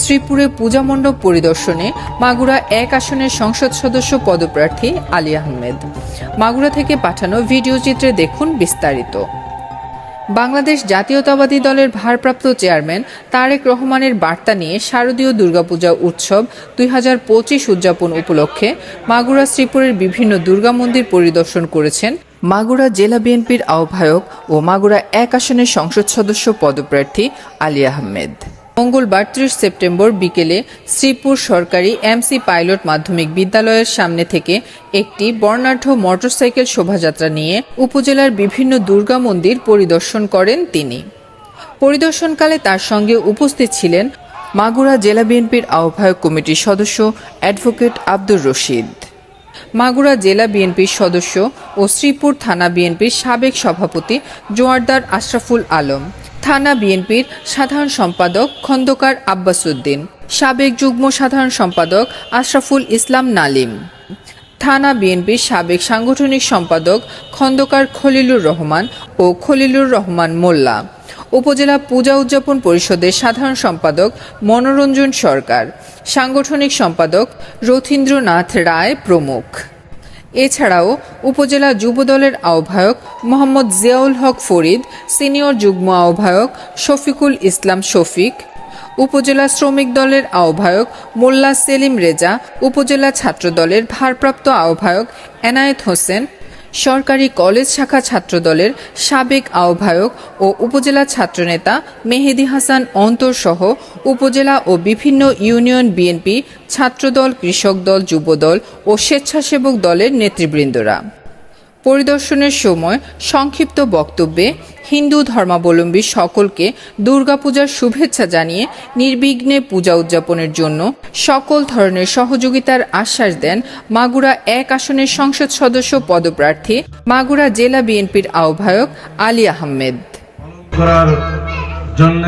শ্রীপুরে পূজা মণ্ডপ পরিদর্শনে মাগুরা এক আসনের সংসদ সদস্য পদপ্রার্থী আলী আহমেদ। মাগুরা থেকে পাঠানো ভিডিও চিত্রে দেখুন বিস্তারিত। বাংলাদেশ জাতীয়তাবাদী দলের ভারপ্রাপ্ত চেয়ারম্যান তারেক রহমানের বার্তা নিয়ে শারদীয় দুর্গাপূজা উৎসব দুই হাজার পঁচিশ উদযাপন উপলক্ষে মাগুরা শ্রীপুরের বিভিন্ন দুর্গা মন্দির পরিদর্শন করেছেন মাগুরা জেলা বিএনপির আহ্বায়ক ও মাগুরা এক আসনের সংসদ সদস্য পদপ্রার্থী আলী আহমেদ। মঙ্গলবার ত্রিশ সেপ্টেম্বর বিকেলে শ্রীপুর সরকারি এমসি পাইলট মাধ্যমিক বিদ্যালয়ের সামনে থেকে একটি বর্ণাঢ্য মোটরসাইকেল শোভাযাত্রা নিয়ে উপজেলার বিভিন্ন দুর্গা মন্দির পরিদর্শন করেন তিনি। পরিদর্শনকালে তার সঙ্গে উপস্থিত ছিলেন মাগুরা জেলা বিএনপির আহ্বায়ক কমিটির সদস্য অ্যাডভোকেট আব্দুর রশিদ। মাগুরা জেলা বিএনপির সদস্য ও শ্রীপুর থানা বিএনপির সাবেক সভাপতি জোয়ারদার আশরাফুল আলম। থানা বিএনপির সাধারণ সম্পাদক খন্দকার আব্বাসুদ্দিন সাবেক যুগ্ম সাধারণ সম্পাদক আশরাফুল ইসলাম নালিম, থানা বিএনপির সাবেক সাংগঠনিক সম্পাদক খন্দকার খলিলুর রহমান ও খলিলুর রহমান মোল্লা, উপজেলা পূজা উদযাপন পরিষদের সাধারণ সম্পাদক মনোরঞ্জন সরকার, সাংগঠনিক সম্পাদক রথীন্দ্রনাথ রায় প্রমুখ। এছাড়াও উপজেলা যুবদলের আহ্বায়ক মোহাম্মদ জিয়াউল হক ফরিদ, সিনিয়র যুগ্ম আহ্বায়ক শফিকুল ইসলাম শফিক, উপজেলা শ্রমিক দলের আহ্বায়ক মোল্লা সেলিম রেজা, উপজেলা ছাত্র দলের ভারপ্রাপ্ত আহ্বায়ক এনায়েত হোসেন সরকারি কলেজ শাখা ছাত্রদলের সাবেক আহ্বায়ক ও উপজেলা ছাত্রনেতা মেহেদি হাসান অন্তর সহ উপজেলা ও বিভিন্ন ইউনিয়ন বিএনপি ছাত্রদল, কৃষক দল যুবদল ও স্বেচ্ছাসেবক দলের নেতৃবৃন্দরা। পরিদর্শনের সময় সংক্ষিপ্ত বক্তব্যে হিন্দু ধর্মাবলম্বী সকলকে দুর্গাপূজার শুভেচ্ছা জানিয়ে নির্বিঘ্নে পূজা উদযাপনের জন্য সকল ধরনের সহযোগিতার আশ্বাস দেন মাগুরা এক আসনের সংসদ সদস্য পদপ্রার্থী মাগুরা জেলা বিএনপির আহ্বায়ক আলী আহমেদ। করার জন্য,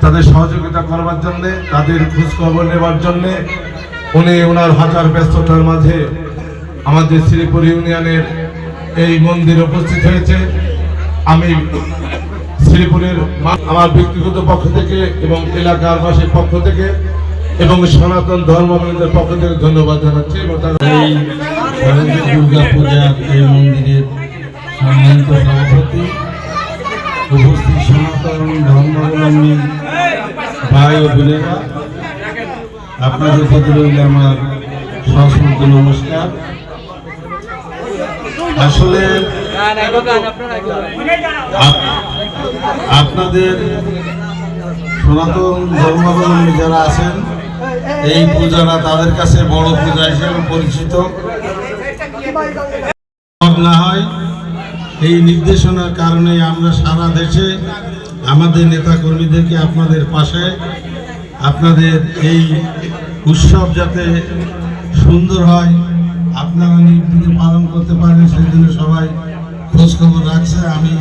তাদের সহযোগিতা করবার জন্য, তাদের খোঁজ খবর নেবার জন্য উনি ওনার হাজার ব্যস্ততার মাঝে আমাদের শ্রীপুর ইউনিয়নের এই মন্দিরে উপস্থিত হয়েছে আমি শ্রীপুরের আমার ব্যক্তিগত পক্ষ থেকে এবং এলাকার বাসীর পক্ষ থেকে এবং সনাতন ধর্মাবলম্বীদের পক্ষ থেকে ধন্যবাদ জানাচ্ছি দুর্গা পূজার এই মন্দিরের সম্মানিত সভাপতি, উপস্থিত সনাতন ধর্মাবলম্বী ভাই ও বোনেরা, আপনাদের প্রতি রইল আমার সশ্রদ্ধ নমস্কার। আসলে আপনাদের সনাতন ধর্মাবলম্বী যারা আছেন এই পূজাটা তাদের কাছে বড় পূজা হিসেবে পরিচিত। না হয় এই নির্দেশনার কারণে আমরা সারা দেশে আমাদের নেতা কর্মীদেরকে আপনাদের পাশে আপনাদের এই উৎসব যাতে সুন্দর হয় আপনারা নির্বিঘ্নে পালন করতে পারেন সেই জন্য সবাই খোঁজখবর রাখছে। আমি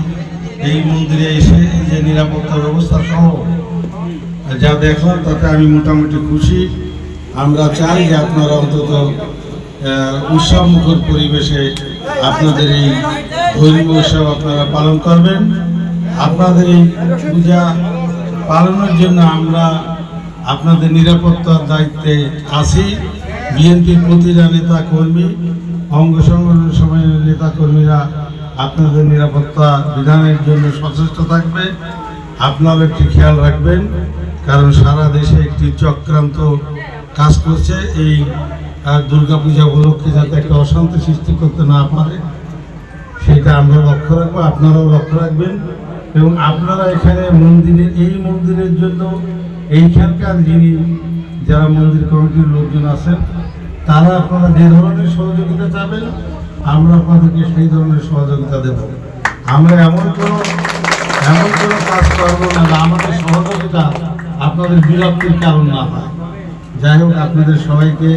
এই মন্দিরে এসে যে নিরাপত্তা ব্যবস্থা সহ যা দেখলাম, তাতে আমি মোটামুটি খুশি। আমরা চাই যে আপনারা অন্তত উৎসবমুখর পরিবেশে আপনাদের এই ধর্মীয় উৎসব আপনারা পালন করবেন। আপনাদের এই পূজা পালনের জন্য আমরা আপনাদের নিরাপত্তার দায়িত্বে আছি। বিএনপির প্রতিটা নেতা কর্মী অঙ্গ সংগঠনের সময় নেতা কর্মীরা আপনাদের নিরাপত্তা বিধানের জন্য সচেষ্ট থাকবে। আপনারা একটি খেয়াল রাখবেন, কারণ সারা দেশে একটি চক্রান্ত কাজ করছে। এই দুর্গাপূজা উপলক্ষে যাতে একটা অশান্তি সৃষ্টি করতে না পারে, সেটা আমরা লক্ষ্য রাখব, আপনারাও লক্ষ্য রাখবেন। এবং আপনারা এখানে মন্দিরের এই মন্দিরের জন্য এইখানকার যিনি যারা মন্দির কমিটির লোকজন আছেন, তারা আপনারা যে ধরনের সহযোগিতা চাবেন, আমরা আপনাদেরকে সেই ধরনের সহযোগিতা দেব। আমরা এমন কোনো এমন কোনো কাজ করব না আমাদের সহযোগিতা আপনাদের বিরক্তির কারণ না হয়। যাই হোক, আপনাদের সবাইকে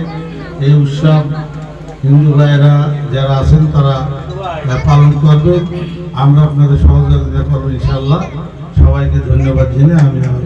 এই উৎসব, হিন্দু ভাইয়েরা যারা আছেন, তারা পালন করবে। আমরা আপনাদের সহযোগিতা করব ইনশাল্লাহ সবাইকে ধন্যবাদ জেনে আমি আমার